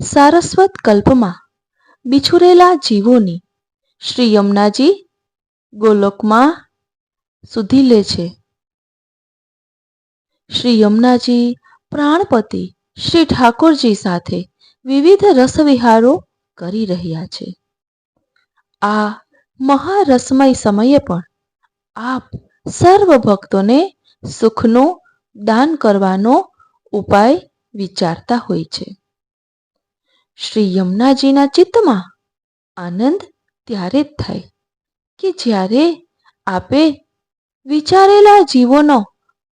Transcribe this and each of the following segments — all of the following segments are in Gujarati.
સારસ્વત કલ્પમાં બિછુરેલા જીવોની શ્રી યમુનાજી ગોલોકમાં સુધી લે છે. શ્રી યમુનાજી પ્રાણપતિ શ્રી ઠાકોરજી સાથે વિવિધ રસવિહારો કરી રહ્યા છે. આ મહારસમય સમયે પણ આપ સર્વ ભક્તોને સુખનું દાન કરવાનો ઉપાય વિચારતા હોય છે. શ્રી યમુનાજીના ચિત્તમાં આનંદ ત્યારે જ થાય કે જ્યારે આપે વિચારેલા જીવોનો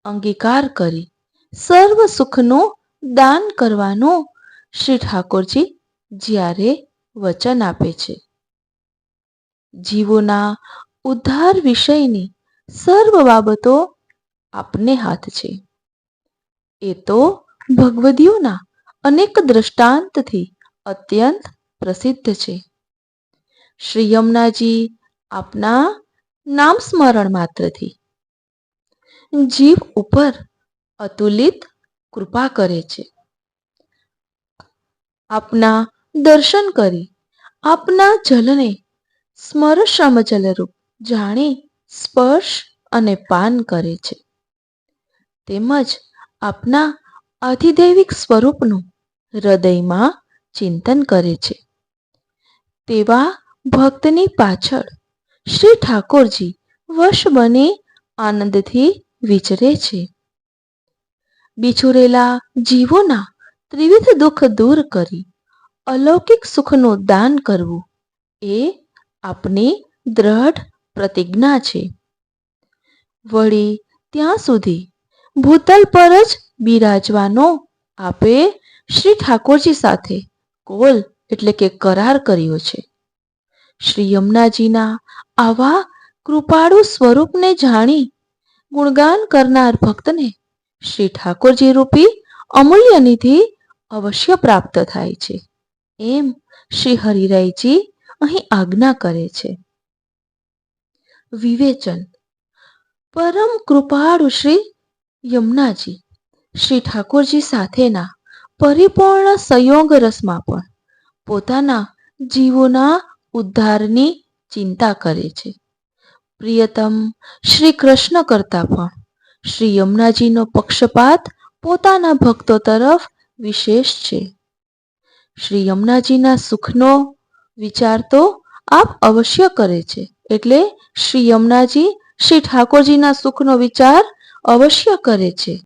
અંગીકાર કરી સર્વ સુખનું દાન કરવાનું શ્રી ઠાકોરજી જ્યારે વચન આપે છે. જીવોના ઉદ્ધાર વિષયની સર્વ બાબતો આપને હાથ છે. એ તો ભગવદીઓના અનેક દ્રષ્ટાંતથી અત્યંત પ્રસિદ્ધ છે. શ્રી યમુનાજી આપના નામ સ્મરણ માત્રથી જીવ ઉપર અતુલિત કૃપા કરે છે. આપના દર્શન કરી આપના જલને સ્મરશમ જલરૂપ જાણી સ્પર્શ અને પાન કરે છે. તેમજ આપના અધિદૈવિક સ્વરૂપનું હૃદયમાં ચિંતન કરે છે. તેવા ભક્તની પાછળ શ્રી ઠાકોરજી વશ બને આનંદથી વિચરે છે. બિછુરેલા જીવોના ત્રિવિધ દુઃખ દૂર કરી અલૌકિક સુખનું દાન કરવું એ આપની દ્રઢ પ્રતિજ્ઞા છે. વળી ત્યાં સુધી ભૂતલ પર જ બિરાજવાનો આપે શ્રી ઠાકોરજી સાથે કોલ એટલે કે કરાર કર્યો છે. શ્રી યમુનાજીના આવા કૃપાળુ સ્વરૂપને જાણી ગુણગાન કરનાર ભક્તને શ્રી ઠાકોરજી રૂપી અમૂલ્ય નિધિ અવશ્ય પ્રાપ્ત થાય છે. એમ શ્રી હરિરાયજી અહીં આજ્ઞા કરે છે. વિવેચન. પરમ કૃપાળુ શ્રી યમુનાજી શ્રી ઠાકોરજી સાથેના પરિપૂર્ણ સંયોગ રસમાં પણ પોતાના જીવોના ઉદ્ધારની ચિંતા કરે છે. પ્રિયતમ શ્રી કૃષ્ણ કરતા પણ શ્રી યમુનાજીનો પક્ષપાત પોતાના ભક્તો તરફ વિશેષ છે. શ્રી યમુનાજીના સુખનો વિચાર તો આપ અવશ્ય કરે છે. એટલે શ્રી યમુનાજી, શ્રી ઠાકોરજીના સુખનો વિચાર અવશ્ય કરે છે.